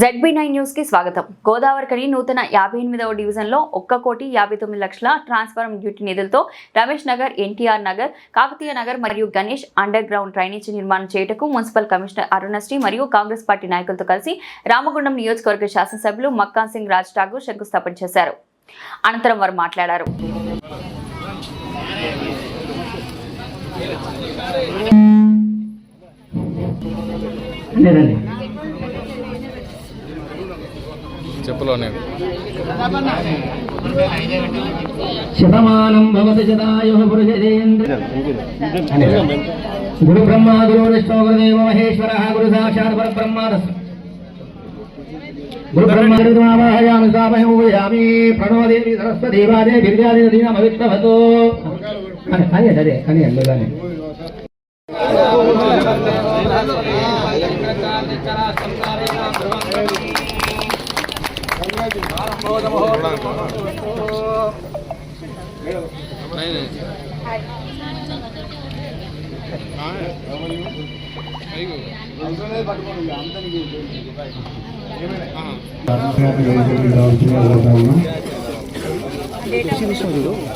ZB nine న్యూస్కి స్వాగతం. గోదావరికని నూతన యాభై ఎనిమిదవ డివిజన్లో ఒక్క కోటి యాభై తొమ్మిది లక్షల ట్రాన్స్ఫార్మ్ డ్యూటీ నిధులతో రమేష్ నగర్ ఎన్టీఆర్ నగర్ కాకతీయ నగర్ మరియు గణేష్ అండర్ గ్రౌండ్ డ్రైనేజ్ నిర్మాణం చేయటకు మున్సిపల్ కమిషనర్ అరుణశ్రీ మరియు కాంగ్రెస్ పార్టీ నాయకులతో కలిసి రామగుండం నియోజకవర్గ శాసనసభ్యులు మక్కాన్ సింగ్ రాజ్ ఠాగూర్ శంకుస్థాపన చేశారు. అనంతరం వారు మాట్లాడారు. లేదండి. చెప్పులోనే శతమానం భవతి శతాయు పురుషేంద్ర. గురు బ్రహ్మ గురు విష్ణు గురుదేవ మహేశ్వర గురు సాక్షాత్ పరబ్రహ్మ తస్మై. గురు బ్రహ్మ గురుమావాహయామి స్థాపయం ఉపయామి అదే దేవి సరస్వతి కానీ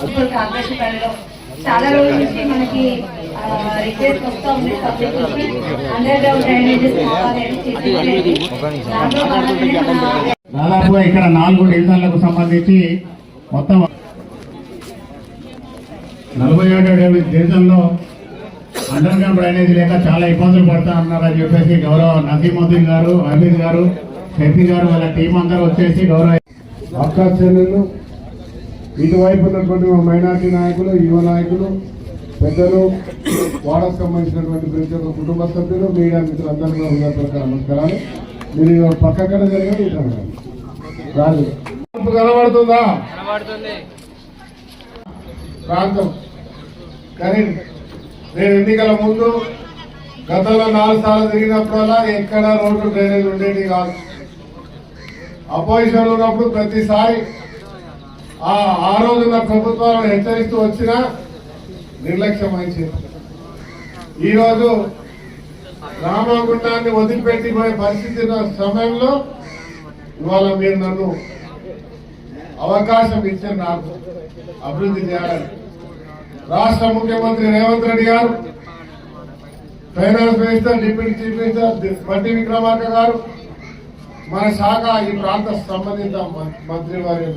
ఇప్పుడు చాలా రోజుల నుంచి మనకి రిక్వెస్ట్ వస్తూ ఉంది పబ్లిక్ నుంచి అండర్ గ్రౌండ్ డ్రైనేజెస్ కావాలి అని చెప్పి దాదాపుగా ఇక్కడ నాలుగు డివిజన్లకు సంబంధించి మొత్తం నలభై ఏడు డివిజన్లో అండర్ గ్రౌండ్ డ్రైనేజ్ లేక చాలా ఇబ్బందులు పడతా ఉన్నారని చెప్పేసి గౌరవ నసీముద్దీన్ గారు హమీద్ గారు షఫీ గారు వాళ్ళ టీం అందరూ వచ్చేసి గౌరవ అక్క ఇటువైపు ఉన్నటువంటి మైనార్టీ నాయకులు యువ నాయకులు పెద్దలు వాడకు సంబంధించినటువంటి ప్రతి ఒక్క కుటుంబ సభ్యులు మీడియా మిత్రులందరూ కూడా నమస్కారాలు. మీరు ఇటు రండి. రాదు. కనబడుతుందా? ప్రాంతం. కానీ నేను ఎన్నికల ముందు గతంలో నాలుగు సార్లు తిరిగినప్పుడల్లా ఎక్కడ రోడ్డు డ్రైనేజ్ ఉండేది కాదు. అపోజిషన్ ఉన్నప్పుడు ప్రతిసారి ఆ రోజున ప్రభుత్వాలను హెచ్చరిస్తూ వచ్చినా నిర్లక్ష్యం వహించింది ఈరోజు రామగుండాన్ని వదిలిపెట్టిపోయే పరిస్థితి సమయంలో ఇవాళ మీరు నన్ను అవకాశం ఇచ్చారు నాకు అభివృద్ధి చేయాలని. రాష్ట్ర ముఖ్యమంత్రి Revanth Reddy garu finance minister deputy chief minister Bandi Vikramarka garu మన శాఖ ఈ ప్రాంత సంబంధిత మ- మంత్రి వారి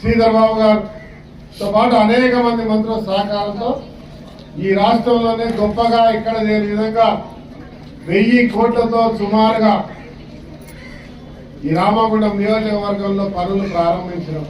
శ్రీధర్ బాబు గారుతో పాటు అనేక మంది మంత్రుల సహకారంతో ఈ రాష్ట్రంలోనే గొప్పగా ఇక్కడ లేని విధంగా వెయ్యి కోట్లతో సుమారుగా ఈ రామగుండం నియోజకవర్గంలో పనులు ప్రారంభించినాం